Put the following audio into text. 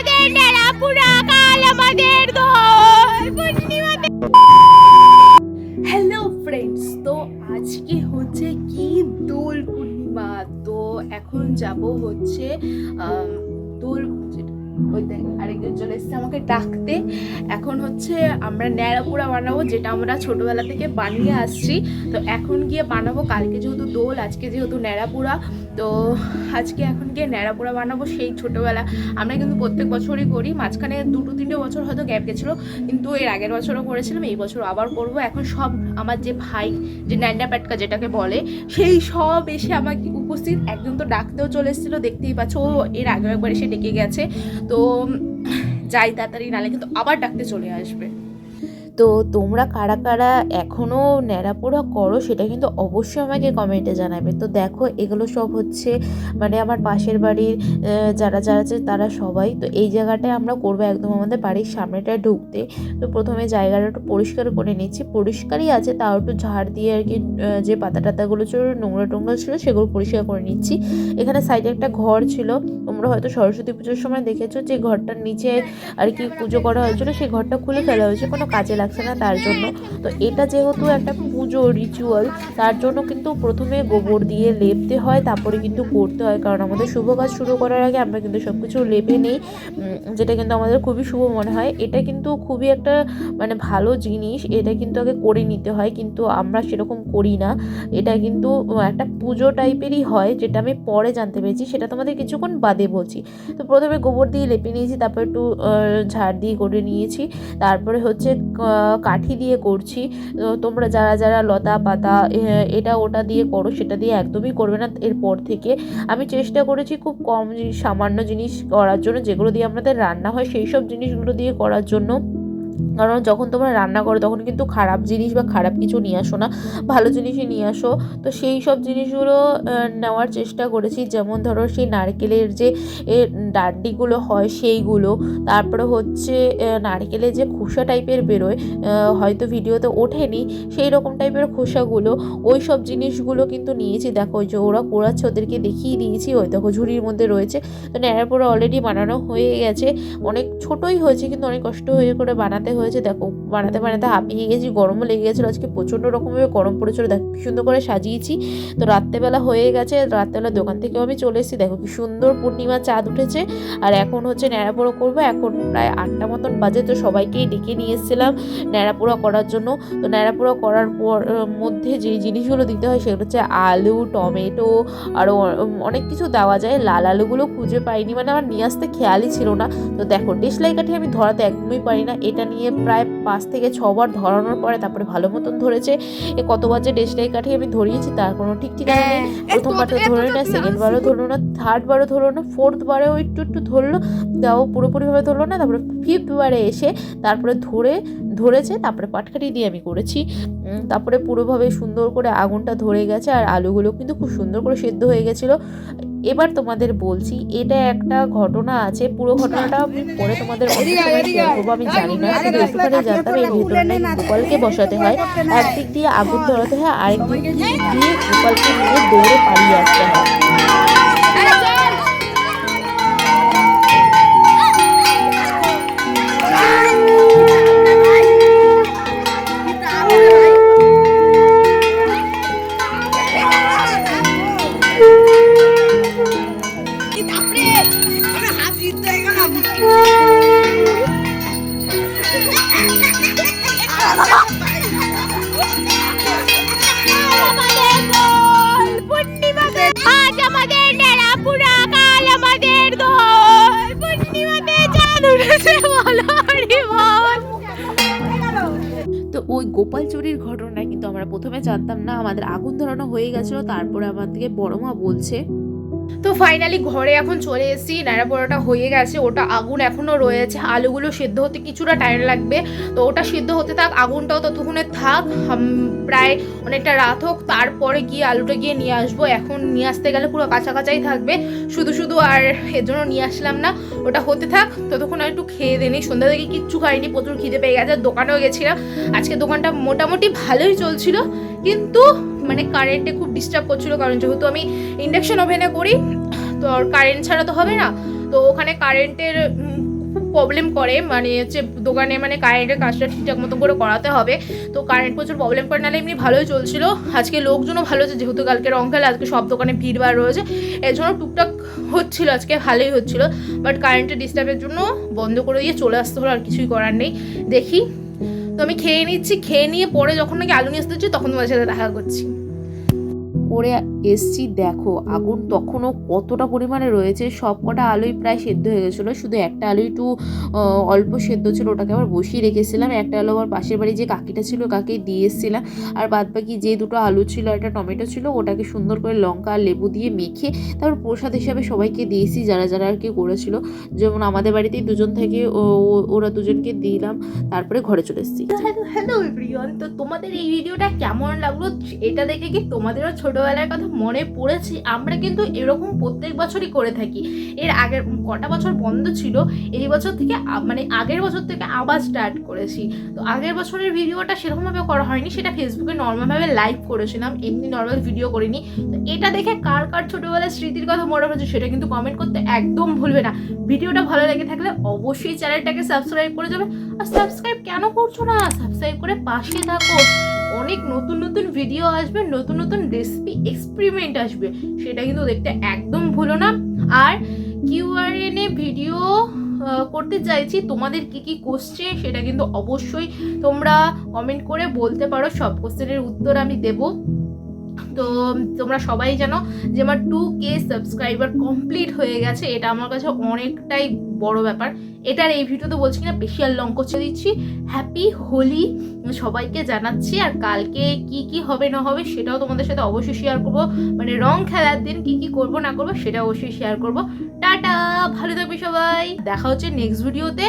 আমাদের hello friends তো আজকে হচ্ছে কি দোল পূর্ণিমা? তো এখন যাব হচ্ছে দোল ওই দেখ আরেকজন চলে এসেছে আমাকে ডাকতে। এখন হচ্ছে আমরা ন্যাড়াপুরা বানাবো, যেটা আমরা ছোটবেলা থেকে বানিয়ে আসছি। তো এখন গিয়ে বানাবো, কালকে যেহেতু দোল, আজকে যেহেতু ন্যাড়াপুরা তো আজকে এখন গিয়ে ন্যাড়াপুরা বানাবো সেই ছোটবেলা। আমরা কিন্তু প্রত্যেক বছরই করি, মাঝখানে দুটো তিনটে বছর হয়তো গ্যাপ গেছিল, কিন্তু এর আগের বছরও করেছিলাম, এই বছর আবার করব। এখন সব আমার যে ভাই, যে ন্যান্ডা প্যাটকা যেটাকে বলে, সেই সব এসে আমাকে উপস্থিত। একজন তো ডাকতেও চলে এসেছিল, দেখতেই পাচ্ছ, ও এর আগে একবার এসে ডেকে গেছে। তো যাই তাড়াতাড়ি, নালে কিন্তু আবার ডাকতে চলে আসবে। তো তোমরা কারা কারা এখনও ন্যাড়াপোড়া করো সেটা কিন্তু অবশ্যই আমাকে কমেন্টে জানাবে। তো দেখো, এগুলো সব হচ্ছে মানে আমার পাশের বাড়ির যারা যারা আছে তারা সবাই। তো এই জায়গাটায় আমরা করব একদম আমাদের বাড়ির সামনেটায় ঢুকতে। তো প্রথমে জায়গাটা একটু পরিষ্কার করে নিচ্ছি। পরিষ্কারই আছে, তাও একটু ঝাড় দিয়ে আর কি যে পাতা টাতাগুলো ছিল, নোংরা টোংরা ছিল, সেগুলো পরিষ্কার করে নিচ্ছি। এখানে সাইডে একটা ঘর ছিল। তোমরা হয়তো সরস্বতী পুজোর সময় দেখেছ যে ঘরটার নিচে আর কি পুজো করা হয়েছিল, সেই ঘরটা খুলে ফেলা হয়েছে, কোনো কাজে লাগছে না তার জন্য। তো এটা যেহেতু একটা পুজো রিচুয়াল তার জন্য কিন্তু প্রথমে গোবর দিয়ে লেপতে হয়, তারপরে কিন্তু করতে হয়। কারণ আমাদের শুভ কাজ শুরু করার আগে আমরা কিন্তু সব কিছু লেপে নিই যেটা কিন্তু আমাদের খুবই শুভ মনে হয়। এটা কিন্তু খুবই একটা মানে ভালো জিনিস। এটা কিন্তু আগে করে নিতে হয়, কিন্তু আমরা সেরকম করি না। এটা কিন্তু একটা পুজো টাইপেরই হয়, যেটা আমি পরে জানতে পেরেছি। সেটা তোমাদের কিছুক্ষণ বাদে বলছি। তো প্রথমে গোবর দিয়ে লেপে নিয়েছি, তারপর একটু ঝাড় দিয়ে করে নিয়েছি। তারপরে হচ্ছে কাঠি দিয়ে করছি। তোমরা যারা যারা লতা পাতা এটা ওটা দিয়ে করো, সেটা দিয়ে একদমই করবে না। এরপর থেকে আমি চেষ্টা করেছি খুব কম সামান্য জিনিস করার জন্য, যেগুলো দিয়ে আমাদের রান্না হয়, সেই সব জিনিসগুলো দিয়ে করার জন্য। কারণ যখন তোমরা রান্না করো, তখন কিন্তু খারাপ জিনিস বা খারাপ কিছু নিয়ে আসো না, ভালো জিনিসই নিয়ে আসো। তো সেই সব জিনিসগুলো নেওয়ার চেষ্টা করেছি। যেমন ধরো সেই নারকেলের যে ডান্ডিগুলো হয় সেইগুলো। তারপরে হচ্ছে নারকেলের যে খোসা টাইপের বেরোয় হয়তো ভিডিওতে ওঠেনি সেই রকম টাইপের খোসাগুলো, ওই সব জিনিসগুলো কিন্তু নিয়েছি। দেখো যে ওরা কোড়াচ্ছে ওদেরকে দেখিয়ে দিয়েছি। ওই দেখো ঝুড়ির মধ্যে রয়েছে। তো ন্যাড়াপোড়া অলরেডি বানানো হয়ে গেছে। অনেক ছোটোই হয়েছে, কিন্তু অনেক কষ্ট হয়ে করে বানাতে হয়েছে, দেখো, বানাতে বানাতে হাঁপিয়ে গেছি, গরমও লেগে গেছিল, আজকে প্রচণ্ড রকমভাবে গরম পড়েছিল, দেখো, কি সুন্দর করে সাজিয়েছি। তো রাত্রেবেলা হয়ে গেছে, রাত্রেবেলা দোকান থেকেও আমি চলে এসেছি, দেখো, কি সুন্দর পূর্ণিমা চাঁদ উঠেছে, আর এখন হচ্ছে ন্যাড়াপোড়া করব, এখন প্রায় আটটা মতন বাজে, তো সবাইকেই ডেকে নিয়ে এসেছিলাম ন্যাড়াপোড়া করার জন্য। তো ন্যাড়াপোড়া করার পর মধ্যে যে জিনিসগুলো দিতে হয়, সেগুলো হচ্ছে আলু, টমেটো আরও অনেক কিছু দেওয়া যায়, লাল আলুগুলো খুঁজে পাইনি মানে আমার নিয়ে আসতে খেয়ালই ছিল না। তো দেখো, দেশলাই কাঠি আমি ধরাতে একদমই পারি না, এটা নিয়ে প্রায় পাঁচ থেকে ছবার ধরানোর পরে তারপরে ভালো মতন ধরেছে। এ কতবার যে ডেস্টাই কাঠি আমি ধরিয়েছি তার কোনো ঠিক ঠিকানা নেই। প্রথমবারটা ধরে না সেকেন্ড বারও ধরলো না থার্ড বারও ধরলো না ফোর্থ বারেও একটু একটু ধরলো। তাও পুরোপুরিভাবে ধরলো না তারপরে ফিফথ বারে এসে তারপরে ধরে ধরেছে তারপরে পাটকাঠি দিয়ে আমি করেছি তারপরে পুরোভাবে সুন্দর করে আগুনটা ধরে গেছে আর আলুগুলো কিন্তু খুব সুন্দর করে সেদ্ধ হয়ে গেছিল এবার তোমাদের বলছি এটা একটা ঘটনা আছে পুরো ঘটনাটা আমি পরে তোমাদের করব আমি জানি না শুধু একটুখানি জানতাম এর ভেতরে গোপালকে বসাতে হয় একদিক দিয়ে আগুন ধরাতে হয় আরেক দিক দিয়ে গোপালকে নিয়ে দৌড়ে পালিয়ে আসতে হয় ওই গোপাল চুরির ঘটনা কিন্তু আমরা প্রথমে জানতাম, না, আমাদের আগুন ধরানো হয়ে গেছিল, তারপরে আমাদেরকে বড়মা বলছে তো ফাইনালি ঘরে এখন চলে এসেছি। নাড়া পোড়াটা হয়ে গেছে, ওটা আগুন এখনও রয়েছে। আলুগুলো সেদ্ধ হতে কিছুটা টাইম লাগবে। তো ওটা সিদ্ধ হতে থাক, আগুনটাও ততক্ষণে থাক। প্রায় অনেকটা রাত হোক, তারপরে গিয়ে আলুটা গিয়ে নিয়ে আসব। এখন নিয়ে আসতে গেলে পুরো কাঁচা কাঁচাই থাকবে। শুধু শুধু আর এর জন্য নিয়ে আসলাম না, ওটা হতে থাক। ততক্ষণ আর একটু খেয়ে দেনি। সন্ধ্যা থেকে কিচ্ছু খাইনি, প্রচুর খিদে পেয়ে গেছে, দোকানেও গেছিলাম। আজকে দোকানটা মোটামুটি ভালোই চলছিল, কিন্তু মানে কারেন্টে খুব ডিস্টার্ব করছিল, কারণ যেহেতু আমি ইন্ডাকশন ওভেনে করি, তো কারেন্ট ছাড়া তো হবে না। তো ওখানে কারেন্টের খুব প্রবলেম করে মানে হচ্ছে দোকানে মানে কারেন্টের কাজটা ঠিকঠাক মতো করে করাতে হবে। তো কারেন্ট প্রচুর প্রবলেম করে, নাহলে এমনি ভালোই চলছিল। আজকে লোকজনও ভালো হচ্ছে যেহেতু কালকে রং খেলে, আজকে সব দোকানে ভিড় ভাড় রয়েছে। এর জন্য টুকটাক হচ্ছিল, আজকে ভালোই হচ্ছিল। বাট কারেন্টের ডিস্টার্বের জন্য বন্ধ করে দিয়ে চলে আসতে হলো, আর কিছুই করার নেই। দেখি তো আমি খেয়ে নিচ্ছি, খেয়ে নিয়ে পরে যখন নাকি আলু নিয়ে আসতে তখন তোমার সাথে দেখা করছি। করে এসছি, দেখো। আগুন তখনও কতটা পরিমাণে রয়েছে সব কটা আলুই প্রায় সেদ্ধ হয়ে গেছিল। শুধু একটা আলু একটু অল্প সেদ্ধ ছিল, ওটাকে আবার বসিয়ে রেখেছিলাম। একটা আলু আবার পাশের বাড়ি যে কাকিটা ছিল, কাকে দিয়ে এসেছিলাম। আর বাদ বাকি যে দুটো আলু ছিল, একটা টমেটো ছিল, ওটাকে সুন্দর করে লঙ্কা আর লেবু দিয়ে মেখে, তারপর প্রসাদ হিসাবে সবাইকে দিয়েছি, যারা যারা আর কি করেছিল। যেমন আমাদের বাড়িতেই দুজন থেকে ওরা দুজনকে দিলাম, তারপরে ঘরে চলে এসেছি। হ্যালো তো তোমাদের এই ভিডিওটা কেমন লাগল, এটা দেখে কি তোমাদেরও ছোটবেলার কথা মনে পড়েছে, আমরা কিন্তু এরকম প্রত্যেক বছরই করে থাকি। এর আগের কটা বছর বন্ধ ছিল, এই বছর থেকে মানে আগের বছর থেকে আবার স্টার্ট করেছি। তো আগের বছরের ভিডিওটা সেরকমভাবে করা হয়নি, সেটা ফেসবুকে নর্মালভাবে লাইভ করেছিলাম, এমনি নর্মাল ভিডিও করিনি। তো এটা দেখে কার কার ছোটবেলার স্মৃতির কথা মনে পড়েছে, সেটা কিন্তু কমেন্ট করতে একদম ভুলবে না। ভিডিওটা ভালো লেগে থাকলে অবশ্যই চ্যানেলটাকে সাবস্ক্রাইব করে যাবে। আর সাবস্ক্রাইব কেন করছ না? সাবস্ক্রাইব করে পাশে থাকো। অনেক নতুন নতুন ভিডিও আসবে, নতুন নতুন রেসিপি এক্সপেরিমেন্ট আসবে। সেটা কিন্তু দেখতে একদম ভুলো না। আর কিউআরএন এ ভিডিও করতে চাইছি, তোমাদের কি কি কোশ্চেন সেটা কিন্তু অবশ্যই তোমরা কমেন্ট করে বলতে পারো। সব কোশ্চেনের উত্তর আমি দেবো। তো তোমরা সবাই জানো যে আমার টু কে সাবস্ক্রাইবার কমপ্লিট হয়ে গেছে। এটা আমার কাছে অনেকটাই বড় ব্যাপার। এটার এই ভিডিওতে বলছি না, বেশি আর লং করছে দিচ্ছি হ্যাপি হোলি সবাইকে জানাচ্ছি। আর কালকে কি কি হবে, না হবে, সেটাও তোমাদের সাথে অবশ্যই শেয়ার করব। মানে রং খেলার দিন কি কি করব, না করব, সেটা অবশ্যই শেয়ার করব। টাটা! ভালো থাকবে সবাই। দেখা হচ্ছে নেক্সট ভিডিওতে